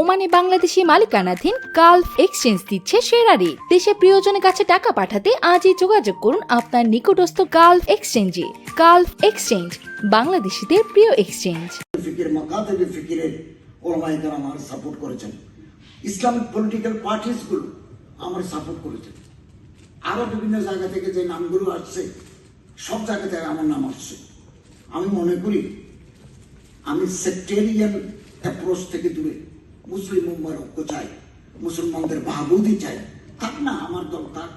ওমানে বাংলাদেশি মালিকানাধীন Gulf exchange দিচ্ছে সেরা রেট দেশে প্রিয়জনের কাছে টাকা পাঠাতে আজই যোগাযোগ করুন আপনার নিকটস্থ গালফ এক্সচেঞ্জে। গালফ এক্সচেঞ্জ, বাংলাদেশিদের প্রিয় এক্সচেঞ্জ। আমার সাপোর্ট করেছেন। ইসলামিক পলিটিক্যাল আমার সাপোর্ট বিভিন্ন জায়গা থেকে যে নামগুলো আসছে, সব জায়গা থেকে আমার নাম আসছে। আমি মনে করি, আমি সেক্টেরিয়ান অ্যাপ্রোচ থেকে দূরে। মুসলিম উম্মার ঐক্য চাই, মুসলমানদের বাহাবুদি চাই। থাক না, আমার দল থাক।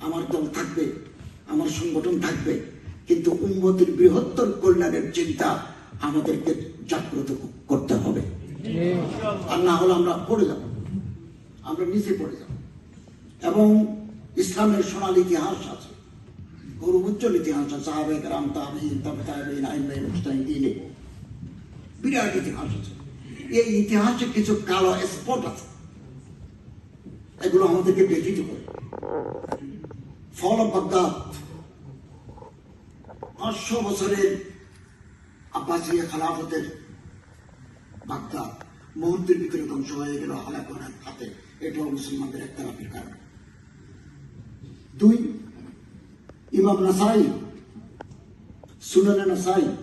আমার দল থাকবে, আমার সংগঠন থাকবে। কিন্তু উন্নতির বৃহত্তর কল্যাণের চিন্তা আমাদেরকে জাগ্রত করতে হবে। আর না হলে আমরা পড়ে যাব। আমরা নিচে পড়ে যাব। এবং ইসলামের সোনালী ইতিহাস আছে। গৌরব উজ্জ্বল ইতিহাস আছে। সাহাবেক রাম বিরাট ইতিহাস আছে। এই ইতিহাসে কিছু কালো স্পট আছে। এগুলো আমাদেরকে ব্যথিত করে। ফল বাগদাদ। পাঁচশো বছরের আব্বাসিয়া খালাফতের বাগদাদ মুহূর্তের ভিতরে ধ্বংস হয়ে গেল হালাকনের হাতে। এটাও মুসলমানদের একটা রাফির কারণ। দুই, ইমাম নাসাই, সুনানে নাসাই।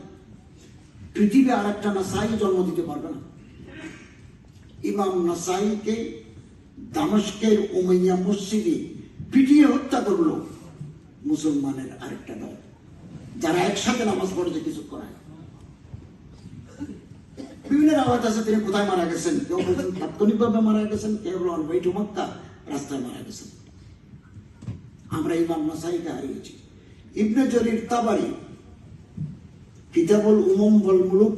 পৃথিবী আর একটা নাসাই জন্ম দিতে পারবে না। ইমাম নাসাইকে, দামস্কের উমাইয়া মসজিদে পিটিয়ে হত্যা করল মুসলমানের আরেকটা দল। যারা একসাথে নামাজ পড়েছে কিছু করায় বিভিন্ন আওয়াজ আছে, তিনি কোথায় মারা গেছেন? কেউ বলছেন তাৎক্ষণিকভাবে মারা গেছেন, কেউ বলেন ওয়েটু মক্কা, রাস্তায় মারা গেছেন। আমরা ইমাম নাসাইকে হারিয়েছি। ইবনে জরির তাবারি, কিতাবুল উমম বল মুলুক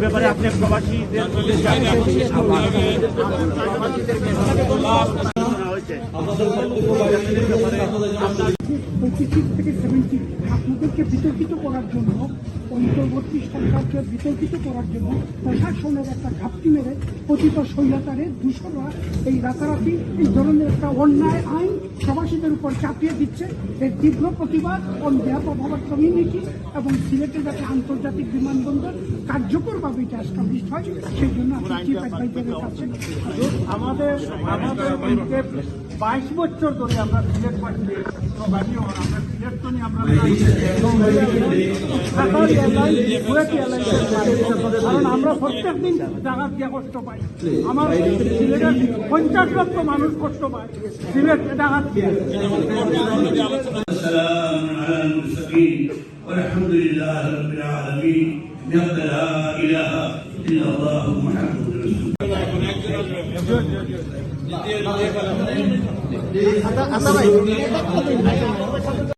ব্যাপারে আপনি প্রবাসীদের হয়েছে পঁচিশ থেকে সেভেন্টি আপনাদেরকে বিতর্কিত করার জন্য, অন্তর্বর্তী সরকারকে বিতর্কিত করার জন্য প্রশাসনের একটা ঘাপটি মেরে পতিত স্বৈরাচারের দূষণরা এই রাতারাতি এই ধরনের একটা অন্যায় আইন প্রবাসীদের উপর চাপিয়ে দিচ্ছে। এর তীব্র প্রতিবাদ অন বিহাফ অফ কমিউনিটি এবং সিলেটে যাতে আন্তর্জাতিক বিমানবন্দর কার্যকরভাবে এটা এস্টাবলিশ হয়। সেই জন্য আমাদের আমাদের বাইশ বছর ধরে আমরা সিলেট পাচ্ছি প্রবাসী হওয়ার আমরা সিলেট তো নিয়ে আমরা ঢাকার এয়ারলাইন বুয়েট এয়ারলাইন্সের কারণ আমরা প্রত্যেক দিন জায়গা দিয়ে কষ্ট পাই আমার সিলেটের পঞ্চাশ লক্ষ মানুষ কষ্ট পায় সিলেট ডাকাত দিয়ে والسلام على المرسلين والحمد لله رب العالمين بحق لا اله الا الله محمد رسول आता आता